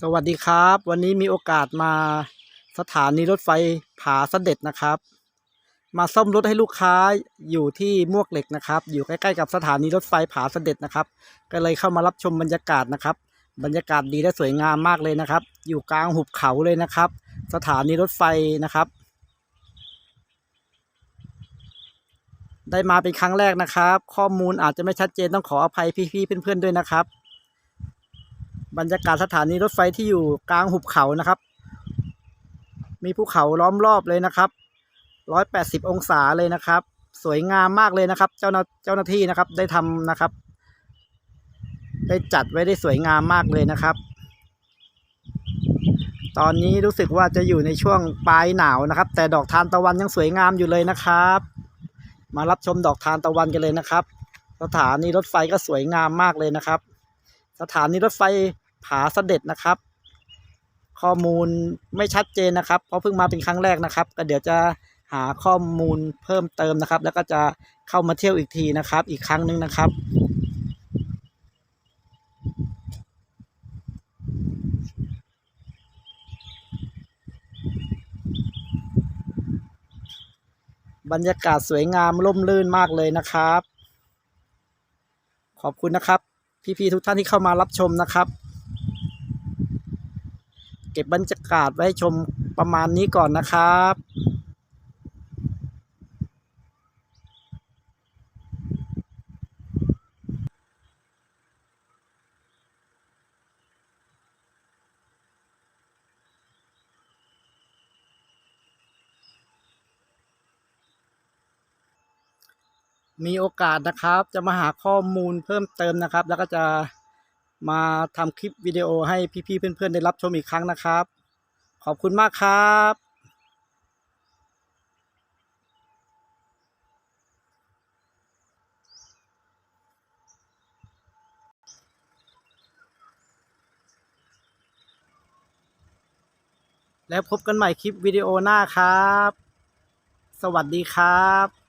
สวัสดีครับ วันนี้มีโอกาสมาสถานีรถไฟผาเสด็จนะครับ มาซ่อมรถให้ลูกค้าอยู่ที่มวกเหล็กนะครับ อยู่ใกล้ๆกับสถานีรถไฟผาเสด็จนะครับ ก็เลยเข้ามารับชมบรรยากาศนะครับ บรรยากาศดีและสวยงามมากเลยนะครับ อยู่กลางหุบเขาเลยนะครับ สถานีรถไฟนะครับ ได้มาเป็นครั้งแรกนะครับ ข้อมูลอาจจะไม่ชัดเจนต้องขออภัยพี่ๆเพื่อนๆด้วยนะครับ บรรยากาศสถานีรถไฟที่อยู่กลางหุบเขานะครับ มีภูเขาล้อมรอบเลยนะครับร้อยแปดสิบองศาเลยนะครับ สวยงามมากเลยนะครับ เจ้าหน้าเจ้าหน้าที่นะครับ ได้ทำนะครับ ได้จัดไว้ได้สวยงามมากเลยนะครับ ตอนนี้รู้สึกว่าจะอยู่ในช่วงปลายหนาวนะครับ แต่ดอกทานตะวันยังสวยงามอยู่เลยนะครับ มารับชมดอกทานตะวันกันเลยนะครับ สถานีรถไฟก็สวยงามมากเลยนะครับ สถานีรถไฟ ผาเสด็จนะครับ ข้อมูลไม่ชัดเจนนะครับ เพราะเพิ่งมาเป็นครั้งแรกนะครับ ก็เดี๋ยวจะหาข้อมูลเพิ่มเติมนะครับ แล้วก็จะเข้ามาเที่ยวอีกทีนะครับ อีกครั้งหนึ่งนะครับบรรยากาศสวยงามร่มรื่นมากเลยนะครับ ขอบคุณนะครับ พี่ๆทุกท่านที่เข้ามารับชมนะครับ เก็บบรรยากาศไว้ชมประมาณนี้ก่อนนะครับมีโอกาสนะครับจะมาหาข้อมูลเพิ่มเติมนะครับ แล้วก็จะ มาทำคลิปวิดีโอให้พี่ๆเพื่อนๆ ได้รับชมอีกครั้งนะครับ ขอบคุณมากครับแล้วพบกันใหม่คลิปวิดีโอหน้าครับ สวัสดีครับ